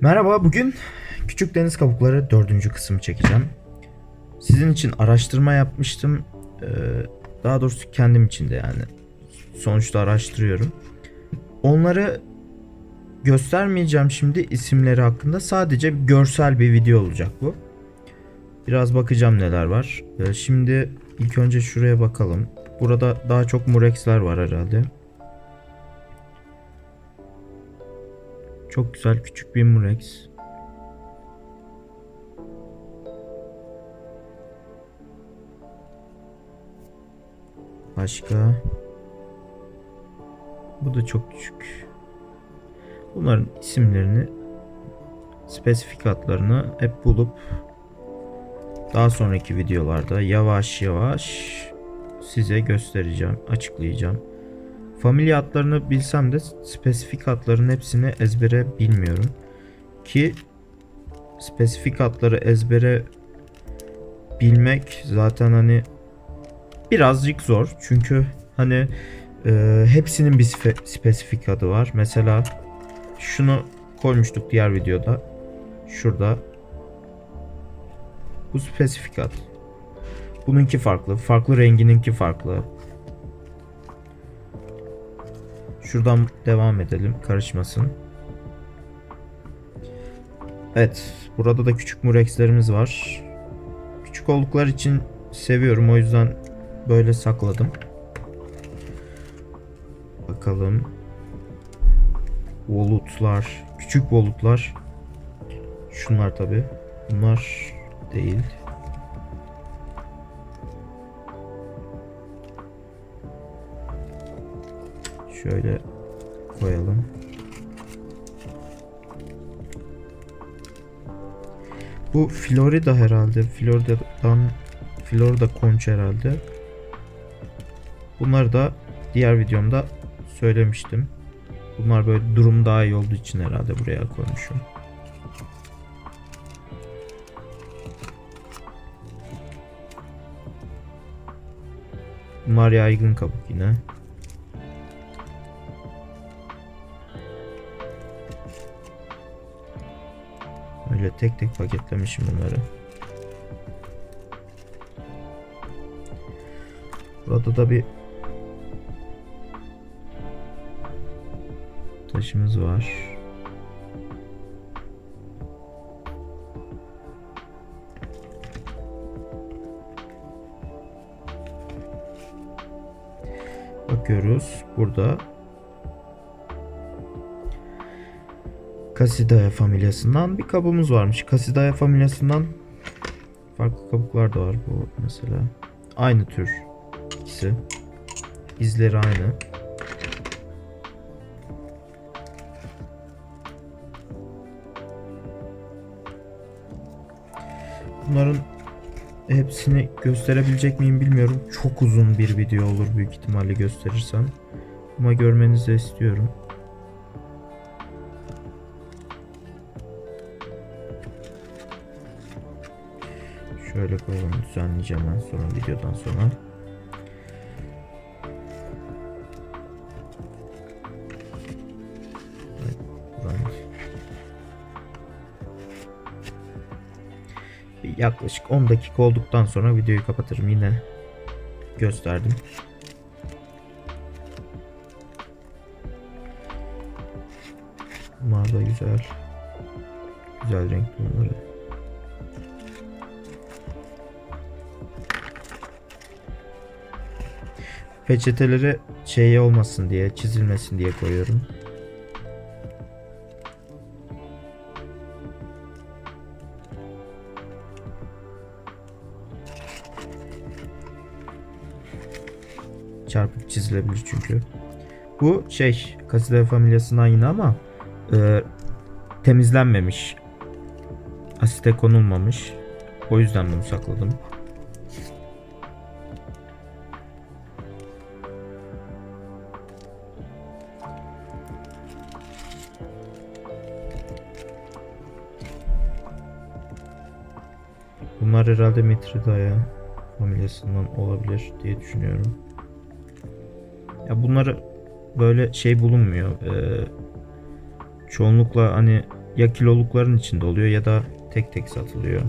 Merhaba, bugün Küçük Deniz Kabukları dördüncü kısmı çekeceğim. Sizin için araştırma yapmıştım. Ee, Daha doğrusu kendim için de yani. Sonuçta araştırıyorum. Onları göstermeyeceğim şimdi isimleri hakkında. Sadece görsel bir video olacak bu. Biraz bakacağım neler var. Ee, Şimdi ilk önce şuraya bakalım. Burada daha çok Murex'ler var herhalde. Çok güzel küçük bir Murex. Başka. Bu da çok küçük. Bunların isimlerini, spesifik adlarını hep bulup daha sonraki videolarda yavaş yavaş size göstereceğim, açıklayacağım. Familya adlarını bilsem de spesifik adların hepsini ezbere bilmiyorum. Ki spesifik adları ezbere bilmek zaten hani birazcık zor. Çünkü hani e, hepsinin bir spe- spesifik adı var. Mesela şunu koymuştuk diğer videoda. Şurada. Bu spesifik ad. Bununki farklı. Farklı rengininki farklı. Şuradan devam edelim. Karışmasın. Evet. Burada da küçük murexlerimiz var. Küçük oldukları için seviyorum. O yüzden böyle sakladım. Bakalım. Volutlar. Küçük volutlar. Şunlar tabi. Bunlar değil. Şöyle koyalım. Bu Florida herhalde. Florida'dan Florida Conch herhalde. Bunları da diğer videomda söylemiştim. Bunlar böyle durum daha iyi olduğu için herhalde buraya koymuşum. Bunlar yaygın kabuk yine. Öyle tek tek paketlemişim bunları. Burada da bir taşımız var. Bakıyoruz. Burada Cassidae familyasından bir kabımız varmış. Cassidae familyasından farklı kabuklar da var bu mesela. Aynı tür ikisi. İzleri aynı. Bunların hepsini gösterebilecek miyim bilmiyorum. Çok uzun bir video olur büyük ihtimalle gösterirsem. Ama görmenizi istiyorum. Şöyle koyalım düzenleyeceğim ben sonra videodan sonra. Yaklaşık 10 dakika olduktan sonra videoyu kapatırım yine gösterdim. Bunlar güzel. Güzel renk bunları. Peçeteleri şey olmasın diye, çizilmesin diye koyuyorum. Çarpıp çizilebilir çünkü. Bu şey, Cassidae familyasından yine ama e, temizlenmemiş. Asite konulmamış. O yüzden bunu sakladım. Bunlar herhalde Mitridaya familyasından olabilir diye düşünüyorum. Ya bunları böyle şey bulunmuyor. Ee, çoğunlukla hani ya kilolukların içinde oluyor ya da tek tek satılıyor.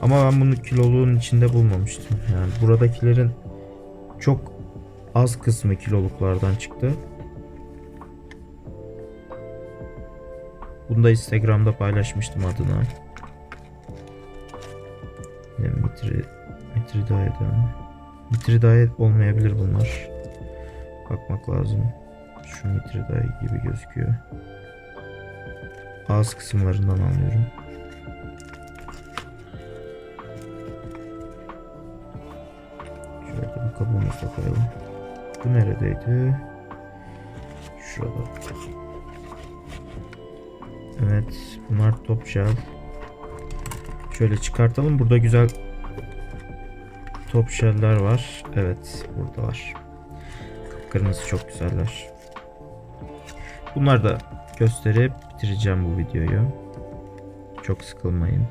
Ama ben bunu kiloluğun içinde bulmamıştım. Yani buradakilerin çok az kısmı kiloluklardan çıktı. Bunu da Instagram'da paylaşmıştım adına. Yine mitri, mitridayeden. Mitridayet olmayabilir bunlar. Bakmak lazım. Şu mitriday gibi gözüküyor. Ağız kısımlarından anlıyorum. Şöyle bir kabuğumuza koyalım. Bu neredeydi? Şurada. Evet, bunlar top shell. Şöyle çıkartalım. Burada güzel top shell'ler var. Evet, burada var. Kırmızı çok güzeller. Bunları da gösterip bitireceğim bu videoyu. Çok sıkılmayın.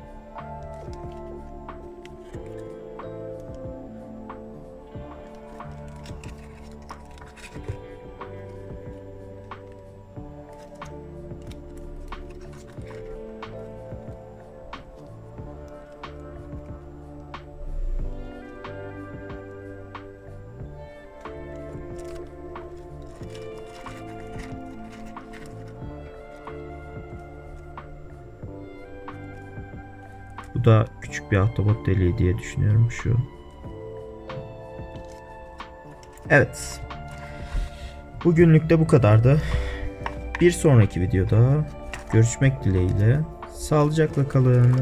Bu da küçük bir ahtapot deliği diye düşünüyorum şu. Evet. Bugünlük de bu kadardı. Bir sonraki videoda görüşmek dileğiyle. Sağlıcakla kalın.